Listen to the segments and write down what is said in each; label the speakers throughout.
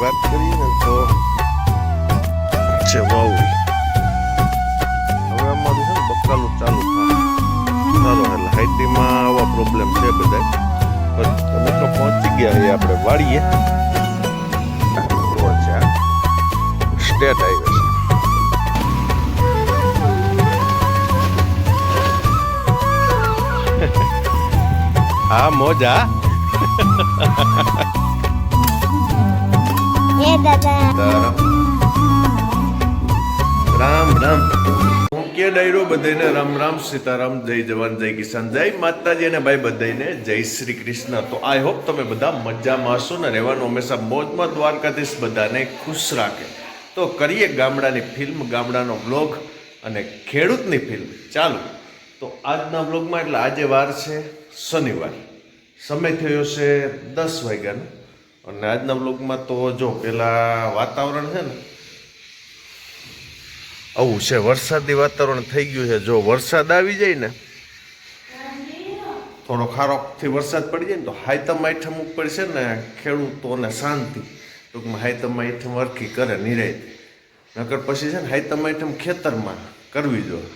Speaker 1: વાત કરીએ ને તો છે વાવડી હવે અમારું છે ને બકાલું ચાલુ ચાલો એટલે હાઈટીમાં આવા પ્રોબ્લેમ છે બધા તમે તો પહોંચી ગયા છીએ આપણે વાળીએ રોડ છે સ્ટેટ હાઈવે છે. હા, મોજા. હું ડાયરો બધાને રામ રામ, સીતારામ, જય જવાન, જય કિસાન, જય માતાજી અને ભાઈ બધાને જય શ્રી કૃષ્ણ. તો આઈ હોપ તમે બધા મજામાં હશો ને રહેવાનું હંમેશા મોજમાં દ્વારકાધીશ બધાને ખુશ રાખે. તો કરીએ ગામડાની ફિલ્મ, ગામડાનો બ્લોગ અને ખેડૂતની ફિલ્મ. ચાલો. તો આજના બ્લોગમાં એટલે આજે વાર છે શનિવાર. સમય થયો છે દસ વાગ્યાનો. અને આજના બ્લોગમાં તો જો પેલા વાતાવરણ છે ને આવું છે, વરસાદી વાતાવરણ થઈ ગયું છે. જો વરસાદ આવી જાય ને, થોડો ખારોકથી વરસાદ પડી જાય ને, તો હાયતમ આઈઠમ ઉપર છે ને, ખેડૂતોને શાંતિ. ટૂંકમાં હાયતમ આઈઠમ અરખી કરે નિરાયત. નકર પછી છે ને હાયતમ આઈઠમ ખેતરમાં કરવી જોઈએ.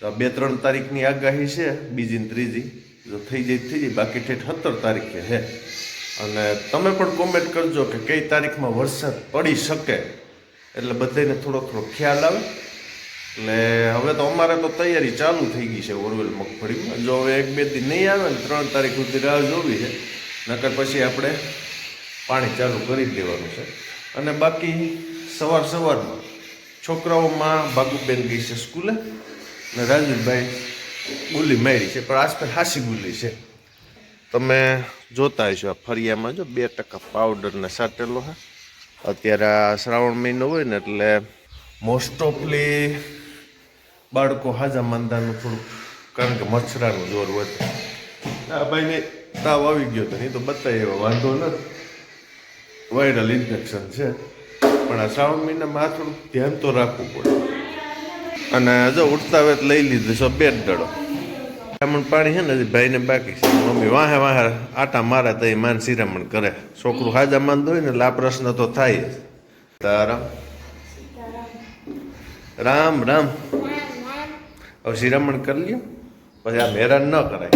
Speaker 1: તો બે ત્રણ તારીખની આગાહી છે, બીજી ત્રીજી. જો થઈ જાય થઈ જાય, બાકી ઠેઠ સત્તર તારીખે છે. અને તમે પણ કોમેન્ટ કરજો કે કઈ તારીખમાં વરસાદ પડી શકે. એટલે બધાને થોડો થોડો ખ્યાલ આવે. એટલે હવે તો અમારે તો તૈયારી ચાલુ થઈ ગઈ છે ઓરવેલ મગફળીમાં. જો હવે એક બે દી નહીં આવે ને ત્રણ તારીખ સુધી રાહ જોવી છે. નકર પછી આપણે પાણી ચાલુ કરી દેવાનું છે. અને બાકી સવાર સવારમાં છોકરાઓમાં બાગુબેન ગઈ છે સ્કૂલે. અને રાજુભાઈ ગુલી મારી છે. પણ આસપાસ હાસી ગુલી છે. તમે જોતા હશો આ ફરિયામાં જો બે ટકા પાવડરને સાટેલો છે અત્યારે આ શ્રાવણ મહિનો હોય ને એટલે મોસ્ટ ઓફલી બાળકો હાજા માંદાનું થોડું કારણ કે મચ્છરાનું જોર વધે. આ ભાઈને તાવ આવી ગયો હતો નહીં તો બતાવી એવો વાંધો નથી. વાયરલ ઇન્ફેક્શન છે. પણ આ શ્રાવણ મહિનામાં આ થોડું ધ્યાન તો રાખવું પડે. અને જો ઉઠતા વેત લઈ લીધું છે બે દડો. બ્રાહ્મણ પાણી છે ને હજી ભાઈને બાકી છે. મમ્મી, વાહે વાહે, આટા મારે તો માન શિરામણ કરે. છોકરું હાજા માંદ હોય ને લા પ્રશ્ન તો થાય તારામ રામ રામ. હવે શિરામણ કરી લ્યો. પછી આ હેરાન ન કરાય.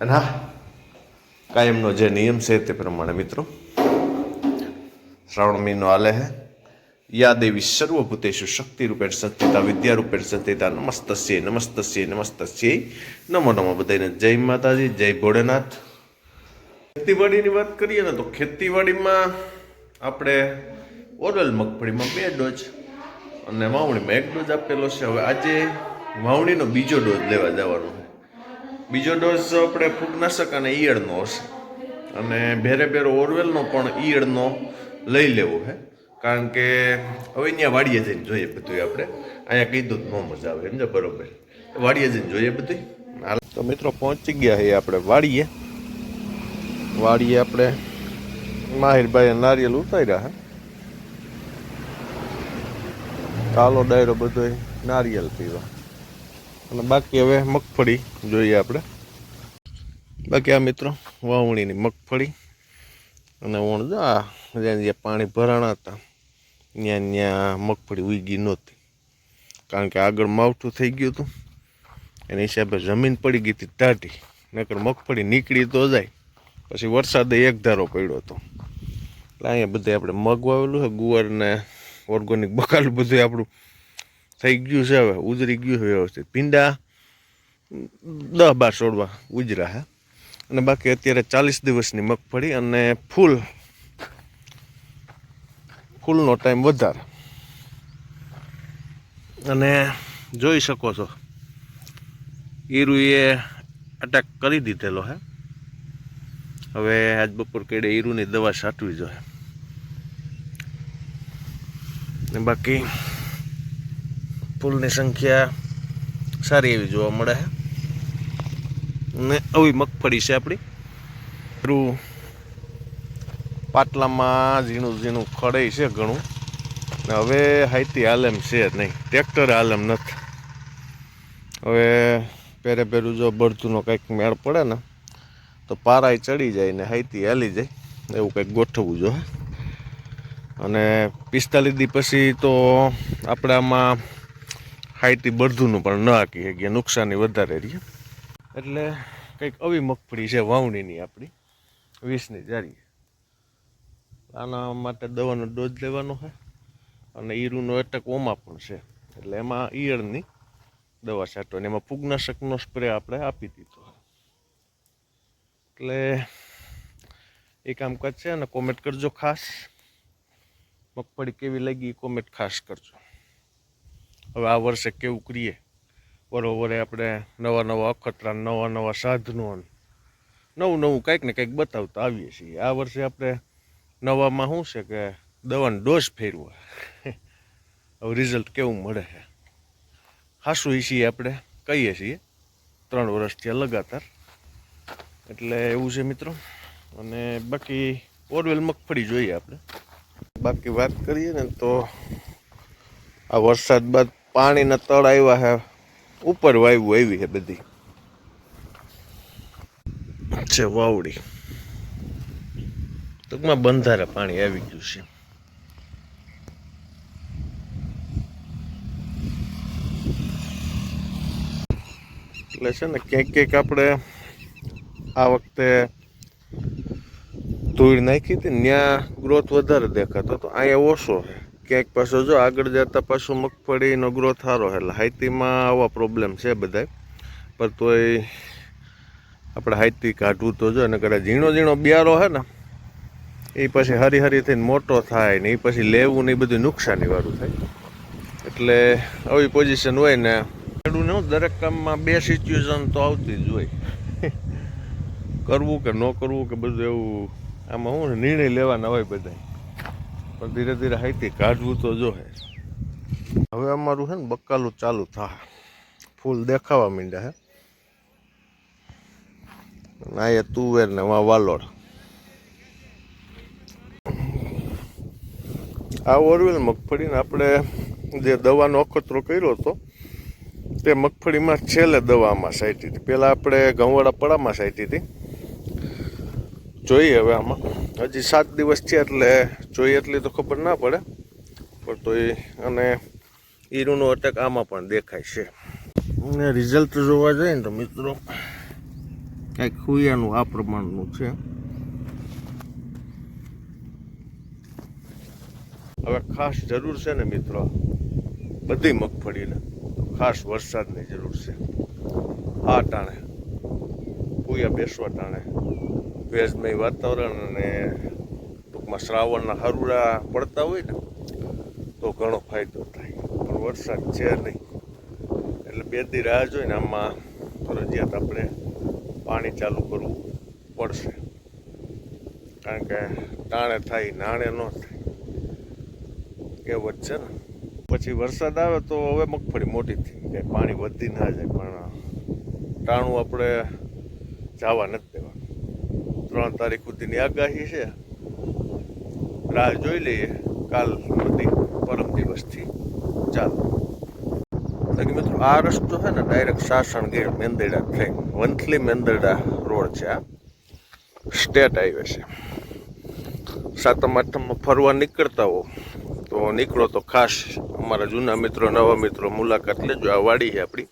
Speaker 1: અને હા, કાયમનો જે નિયમ છે તે પ્રમાણે મિત્રો, શ્રાવણ મહિનો હાલે હે. યા દેવી સર્વભૂતેષુ શક્તિરૂપેણ સંસ્થિતા વિદ્યારૂપેણ સંસ્થિતા નમસ્તસ્ય નમસ્તસ્ય નમસ્તસ્ય નમો નમો બધાને જય માતાજી જય ભોળેનાથ ખેતીવાડીની વાત કરીએ ને તો ખેતીવાડીમાં આપણે ઓરલ મગફળીમાં બે ડોઝ અને વાવણીમાં એક ડોઝ આપેલો છે. હવે આજે વાવણીનો બીજો ડોઝ લેવા જવાનો છે. બીજો ડોઝ આપણે ફૂગનાશક અને ઈયળનો હશે. અને ભેરે ભેરો ઓરવેલનો પણ ઈયળનો લઈ લેવો છે. કારણ કે હવે અહીંયા વાડીએ જઈને જોઈએ બધું આપણે. અહીંયા કીધું જ ન મજા આવે, સમજો? બરોબર. વાડીએ જઈને જોઈએ બધું હાલ. તો મિત્રો પહોંચી ગયા છે આપણે વાડીએ. વાડીએ આપણે માહિરભાઈએ નારિયેલ ઉતાર્યા હે. કાલો ડાયરો બધો નારિયેલ પીવા અને બાકી હવે મગફળી જોઈએ આપણે. બાકી આ મિત્રો વાવણીની મગફળી. અને વણ જો આ જ્યાં જ્યાં પાણી ભરાણા હતા. ત્યાં ત્યાં મગફળી ઉગી નહોતી. કારણ કે આગળ માવઠું થઈ ગયું હતું. એના હિસાબે જમીન પડી ગઈ હતી ટાઢી. નકર મગફળી નીકળી તો જાય. પછી વરસાદે એક ધારો પડ્યો હતો. એટલે અહીંયા બધે આપણે મગ વાવેલું છે, ગુવાર ને ઓર્ગોનિક બકાલ બધું આપણું થઈ ગયું છે હવે, ઉજરી ગયું છે વ્યવસ્થિત. ભીંડા દસ બાર છોડવા ઉજરા હે અને બાકી અત્યારે ચાલીસ દિવસની મગફળી અને ફૂલ ફૂલનો ટાઈમ વધારે. અને જોઈ શકો છો, ઈરુએ અટેક કરી દીધેલો હે. હવે આજ બપોર કેડે ઈરુની દવા છાંટવી જોઈએ. ને બાકી ફૂલની સંખ્યા સારી એવી જોવા મળે છે ને આવી મગફળી છે આપણી. પેલું પાટલામાં ઝીણું ઝીણું ખડે છે ઘણું. હવે હાઈતી આલમ છે નહીં. ટ્રેક્ટર આલમ નથી. હવે પહેરે પહેરું જો બળતુંનો કંઈક મેળ પડે ને, તો પારાય ચડી જાય ને હાઈતી હાલી જાય. એવું કંઈક ગોઠવવું જોઈએ અને પિસ્તાલીસ દી પછી તો આપણે આમાં હાઈથી બળધુનું પણ ન આંકી શકીએ. નુકસાની વધારે રહીએ એટલે કંઈક આવી મગફળી છે વાવણીની આપણી. વીસની જારી. આના માટે દવાનો ડોઝ લેવાનો છે અને ઈરુનો એટક ઓમાં પણ છે. એટલે એમાં ઈયળની દવા છાંટવાની એમાં ફૂગનાશકનો સ્પ્રે આપણે આપી દીધો. એટલે એ કામકાજ છે અને કોમેન્ટ કરજો ખાસ. મગફળી કેવી લાગી એ કોમેન્ટ ખાસ કરજો. હવે આ વર્ષે કેવું કરીએ? બરોબરે આપણે નવા નવા અખતરા, નવા નવા સાધનો નવું નવું કંઈક ને કંઈક બતાવતા આવીએ છીએ. આ વર્ષે આપણે નવામાં શું છે કે દવાનો ડોઝ ફેરવો? હવે રિઝલ્ટ કેવું મળે છે? હાસું છીએ આપણે, કહીએ છીએ. ત્રણ વર્ષથી લગાતાર. એટલે એવું છે મિત્રો. અને બાકી ઓરવેલ મગફળી જોઈએ આપણે. બાકી વાત કરીએ ને તો આ વરસાદ બાદ પાણીના તળ આવ્યા છે. ઉપર વાયુ આવી છે બધી. છે વાવડી. ટૂંકમાં બંધારે પાણી આવી ગયું છે. એટલે છે ને ક્યાંક ક્યાંક આપણે આ વખતે ધૂળ નાખી હતી ત્યાં ગ્રોથ વધારે દેખાતો તો અહીંયા ઓછો છે. ક્યાંક પાછો જો આગળ જતા પાછું મગફળીનો ગ્રોથ સારો એટલે હાઈતીમાં આવા પ્રોબ્લેમ છે બધા પણ તોય આપણે હાઈતી કાઢવું તો જો, અને કદાચ ઝીણો ઝીણો બિયારો છે ને એ પછી હરી હરી થઈને મોટો થાય ને એ પછી લેવું ને એ બધું નુકસાની વાળું થાય. એટલે આવી પોઝિશન હોય ને, ખેડૂને હું દરેક કામમાં બે સિચ્યુએશન તો આવતી જ હોય. કરવું કે ન કરવું કે બધું એવું, આમાં શું નિર્ણય લેવાના હોય બધા પણ ધીરે ધીરે હાઈથી કાઢવું તો જો હે. હવે અમારું છે ને, બક્કાલું ચાલુ થાય. ફૂલ દેખાવા માંડ્યા હે. ના એ તુવેર ને વાલોડ. આ ઓરવેલ મગફળીને આપણે જે દવાનો અખતરો કર્યો હતો, તે મગફળીમાં છેલ્લે દવામાં સાઈટી હતી. પહેલાં આપણે ઘઉંવાળા પડામાં સાઈટી હતી. જોઈએ હવે આમાં. હજી સાત દિવસ છે એટલે જોઈએ એટલી તો ખબર ના પડે. પણ તો એ, અને ઈરુનો અટેક આમાં પણ દેખાય છે. અને રિઝલ્ટ જોવા જઈએ ને તો મિત્રો, કાંઈક ખુયાનું આ પ્રમાણનું છે. હવે ખાસ જરૂર છે ને મિત્રો, બધી મગફળીને તો ખાસ વરસાદની જરૂર છે. આ ટાણે, પૂયા બેસવા ટાણે, ભેજમય વાતાવરણ અને ટૂંકમાં શ્રાવણના હરુડા પડતા હોય ને, તો ઘણો ફાયદો થાય. પણ વરસાદ છે નહીં. એટલે બે દી રાહ જોઈને આમાં ફરજિયાત આપણે પાણી ચાલુ કરવું પડશે. કારણ કે ટાણે થાય, નાણે ન થાય. કહેવત છે પછી વરસાદ આવે તો હવે મગફળી મોટી થઈ જાય. પાણી વધી ના જાય, પણ ટાણું આપણે જવા નથી દેવાનું. ત્રણ તારીખ સુધીની આગાહી છે. રાહ જોઈ લઈએ. કાલ સુધી પરમ દિવસથી ચાલુ. બાકી મિત્રો, આ રસ્તો છે ને ડાયરેક્ટ સાસણ ગેટ મેંદરડા થઈ વંથલી મેંદરડા રોડ છે આ. સ્ટેટ હાઈવે છે. સાતમ આઠમમાં ફરવા નીકળતા હો. તો નીકળો તો ખાસ અમારા જૂના મિત્રો, નવા મિત્રો મુલાકાત લેજો. આ વાડી છે આપણી.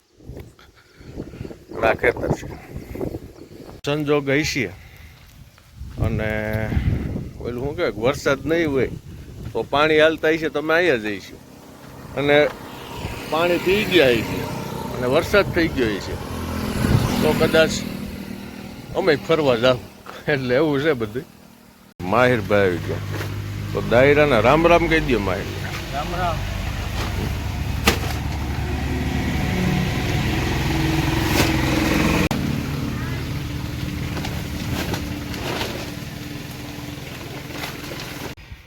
Speaker 1: આ ખેતર છે. સંજોગ હઈશીએ અને પેલું શું કહેવાય, વરસાદ નહીં હોય તો પાણી હાલતા છે તમે અહીંયા જઈશું અને પાણી થઈ ગયા છે અને વરસાદ થઈ ગયો છે તો કદાચ અમે ફરવા જાઉં. એટલે એવું છે બધું. માહિરભાઈ આવી ગયા તો દાયરાના રામ રામ કહી દો માય.
Speaker 2: રામ રામ.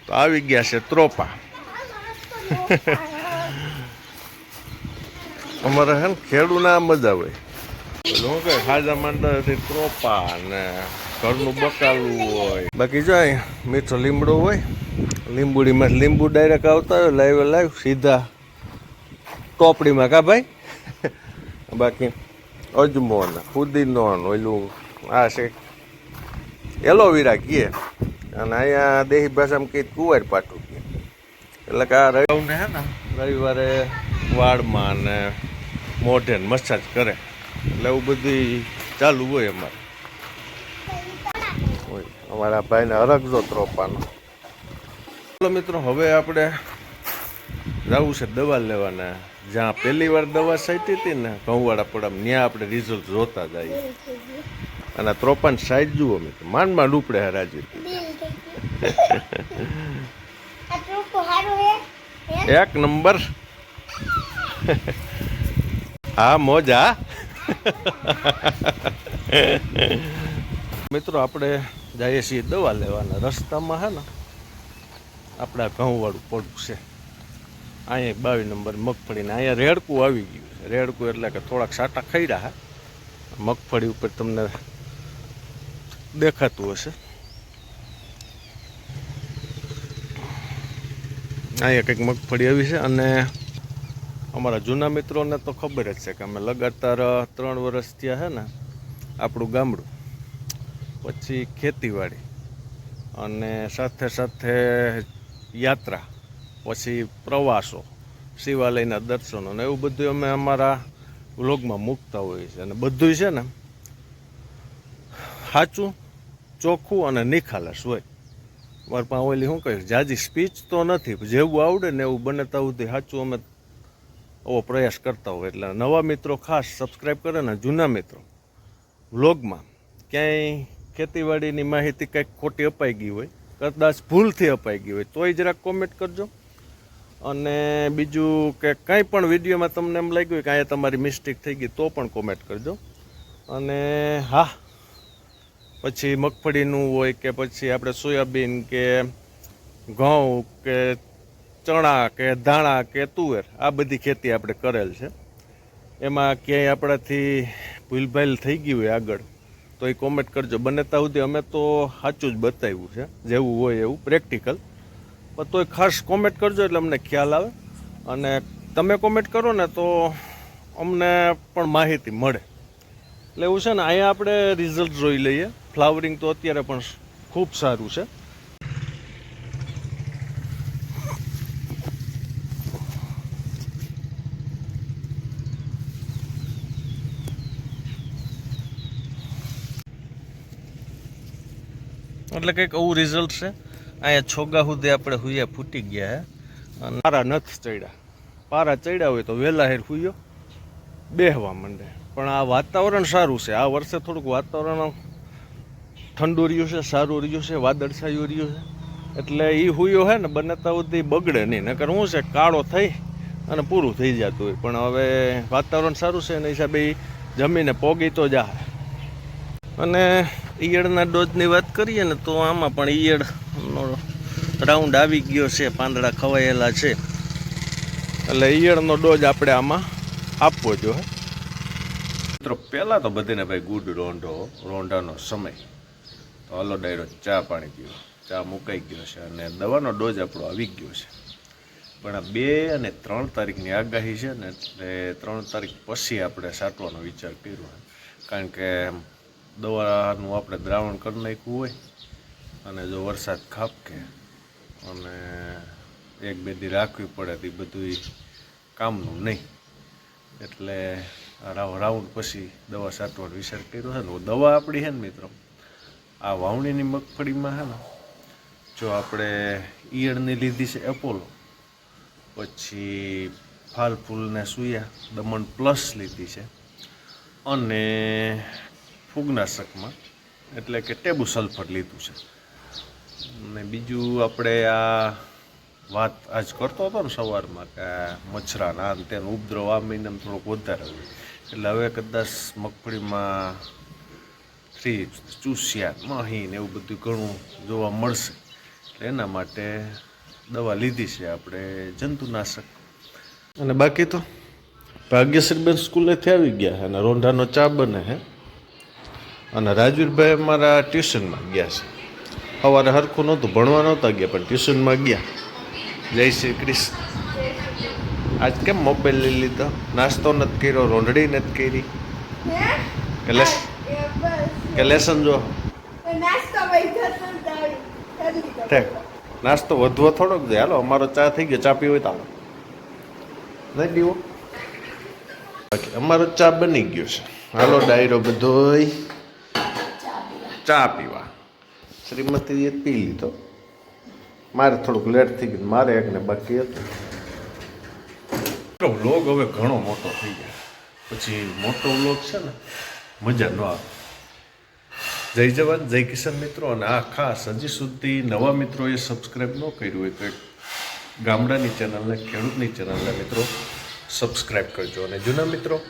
Speaker 1: તો આવી ગયા છે ત્રોપા. અમારે હે ને ખેડૂના મજા હોય શું કહે ખાજા માંડવાથી ત્રોપા ને ઘરનું બકાલું હોય. બાકી જાય મીઠો લીમડો હોય લીંબુડીમાં લીંબુ ડાયરેક્ટ આવતા હોય લાઈવ લાઈવ સીધા ટોપડીમાં. કા ભાઈ? બાકી અજમો ને ફુદીનો ઓલું આ છે. એલોવેરા કીએ અને અહીંયા દેહી ભાષામાં કહીએ કુંવાર પાટું કહે એટલે કે આ રવિને હે ને? રવિવારે વાળમાં ને મોઢે મસાજ કરે. એટલે એવું બધી ચાલુ હોય અમારે. અમારા ભાઈને અરગજો ત્રોપાનો. મિત્રો હવે આપણે જવું છે દવા લેવાના. જ્યાં પહેલી વાર દવા સાઈટી હતી ને ઘઉંવાળા પડામાં ત્યાં આપણે રિઝલ્ટ જોતા જઈએ. અને ત્રોપન સાઈડ જુઓ મિત્રો માંડ માંડ ઉપડે હે રાજી
Speaker 2: આ ટ્રોપો હારો હે હે
Speaker 1: એક નંબર. હા મોજા મિત્રો આપણે જઈએ છીએ દવા લેવાના રસ્તામાં હે ને? આપણા ઘઉંવાળું પડવું છે. અહીંયા બાવીસ નંબર મગફળીને અહીંયા રેડકું આવી ગયું છે. રેડકું એટલે કે થોડાક સાટા ખાઈ રહ્યા મગફળી ઉપર તમને દેખાતું હશે. અહીંયા કંઈક મગફળી આવી છે અને અમારા જૂના મિત્રોને તો ખબર જ છે કે અમે લગાતાર ત્રણ વર્ષ થયા છે ને આપણું ગામડું. પછી ખેતીવાડી. અને સાથે સાથે યાત્રા, પછી પ્રવાસો, શિવાલયના દર્શનો ને એવું બધું અમે અમારા વ્લોગમાં મૂકતા હોઈએ છીએ. અને બધું છે ને સાચું, ચોખ્ખું અને નિખાલસ હોય. મારા પાસે શું કહીશ જાજી સ્પીચ તો નથી જેવું આવડે ને એવું બને સુધી સાચું અમે એવો પ્રયાસ કરતા હોય એટલે નવા મિત્રો ખાસ સબસ્ક્રાઈબ કરે ને જૂના મિત્રો, વ્લોગમાં ક્યાંય ખેતીવાડીની માહિતી કંઈક ખોટી અપાઈ ગઈ હોય કદાચ ભૂલથી અપાઈ ગઈ હોય, તોય જરાક કોમેન્ટ કરજો. અને બીજું કે કંઈ પણ વિડીયોમાં તમને એમ લાગ્યું હોય કે અહીંયા તમારી મિસ્ટેક થઈ ગઈ, તો પણ કોમેન્ટ કરજો. અને હા, પછી મગફળીનું હોય કે પછી આપણે સોયાબીન કે ઘઉં કે ચણા કે ધાણા કે તુવેર, આ બધી ખેતી આપણે કરેલ છે. એમાં ક્યાંય આપણાથી ભૂલભાલ થઈ ગઈ હોય આગળ. તો એ કોમેન્ટ કરજો. બને ત્યાં સુધી અમે તો સાચું જ બતાવ્યું છે. જેવું હોય એવું પ્રેક્ટિકલ પણ તોય ખાસ કોમેન્ટ કરજો એટલે અમને ખ્યાલ આવે. અને તમે કોમેન્ટ કરો ને તો અમને પણ માહિતી મળે. એટલે એવું છે ને, અહીંયા આપણે રિઝલ્ટ જોઈ લઈએ. ફ્લાવરિંગ તો અત્યારે પણ ખૂબ સારું છે. એટલે કંઈક આવું રિઝલ્ટ છે. અહીંયા છોગા સુધી આપણે હુયા ફૂટી ગયા હે. પારા નથી ચડ્યા. પારા ચડ્યા હોય તો વહેલા હેર હુયો. બેહવા માંડે. પણ આ વાતાવરણ સારું છે. આ વર્ષે થોડુંક વાતાવરણ ઠંડુ રહ્યું છે, સારું રહ્યું છે, વાદળછાયું રહ્યું છે. એટલે એ હુયો હે ને બને સુધી બગડે નહીં. નકર શું છે, કાળો થઈ અને પૂરું થઈ જતું હોય. પણ હવે વાતાવરણ સારું છે એના હિસાબે જમીને પોગી તો જાય અને ઈયળના ડોઝની વાત કરીએ ને તો આમાં પણ ઈયળનો રાઉન્ડ આવી ગયો છે, પાંદડા ખવાયેલા છે. એટલે ઈયળનો ડોઝ આપણે આમાં આપવો જોઈએ મિત્રો, પહેલાં તો બધાને ભાઈ ગુડ રોંઢો, રોંઢાનો સમય. તો હલો ડાયરો, ચા પાણી પીવો ચા મુકાઈ ગયો છે અને દવાનો ડોઝ આપણો આવી ગયો છે. પણ આ બે અને ત્રણ તારીખની આગાહી છે ને, એટલે ત્રણ તારીખ પછી આપણે સાટવાનો વિચાર કર્યો. કારણ કે દવાનું આપણે દ્રાવણ કરી નાખ્યું હોય અને જો વરસાદ ખાપકે અને એક બે દી રાખવી પડે તે બધું કામનું નહીં. એટલે રાઉન્ડ પછી દવા છાંટવાનો વિચાર કર્યો છે ને દવા આપણી છે ને મિત્રો, આ વાવણીની મગફળીમાં છે ને, જો આપણે ઈયળની લીધી છે એપોલો, પછી ફાલ ફૂલને સુયા, દમણ પ્લસ લીધી છે, અને ફૂગનાશકમાં, એટલે કે ટેબુ સલ્ફર લીધું છે. અને બીજું આપણે આ વાત આજ કરતો હતો ને સવારમાં કે મચ્છરાના ને તેનો ઉપદ્રવ આ મહિનામાં થોડોક વધારે હોય. એટલે હવે કદાચ મગફળીમાં થ્રી ચૂસિયા મહી ને એવું બધું ઘણું જોવા મળશે. એટલે એના માટે દવા લીધી છે આપણે જંતુનાશક. અને બાકી તો ભાગ્યશ્રીબેન સ્કૂલેથી આવી ગયા છે અને રોંઢાનો ચા બને છે. અને રાજવીરભાઈ અમારા ટ્યુશનમાં ગયા છે. સવારે હરખું નહોતું ભણવા નહોતા ગયા પણ ટ્યુશનમાં ગયા. જય શ્રી કૃષ્ણ. આજ કેમ મોબાઈલ લઈ લીધો? નાસ્તો નથી કર્યો રોંઢડી નથી કરી? કે લેસન જો?
Speaker 2: નાસ્તો
Speaker 1: વધવો થોડોક દે હાલો અમારો ચા થઈ ગયો. ચા પીવો હોય તો નહીં પીવો અમારો ચા બની ગયો છે. હાલો ડાયરો બધોય. ચા પીવા. શ્રીમતીએ પી લીધો. મારે થોડુંક લેટ થઈ ગયું. મારે એકને બાકી હતું. વ્લોગ હવે ઘણો મોટો થઈ ગયો. પછી મોટો વ્લોગ છે ને મજા ન આવે. જય જવાન જય કિશન મિત્રો. અને આ ખાસ હજી સુધી નવા મિત્રોએ સબસ્ક્રાઈબ ન કર્યું હોય તો એક ગામડાની ચેનલને ખેડૂતની ચેનલને મિત્રો સબસ્ક્રાઈબ કરજો. અને જૂના મિત્રો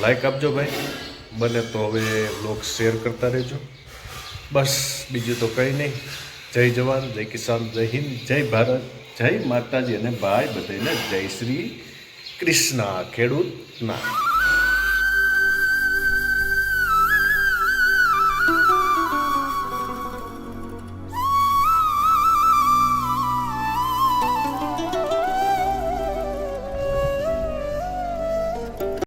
Speaker 1: લાઈક આપજો ભાઈ. બને તો હવે બ્લોગ શેર કરતા રહેજો. બસ, બીજું તો કંઈ નહીં. જય જવાન, જય કિસાન, જય હિન્દ, જય ભારત, જય માતાજી અને ભાઈ બધાને જય શ્રી કૃષ્ણ ખેડૂતના.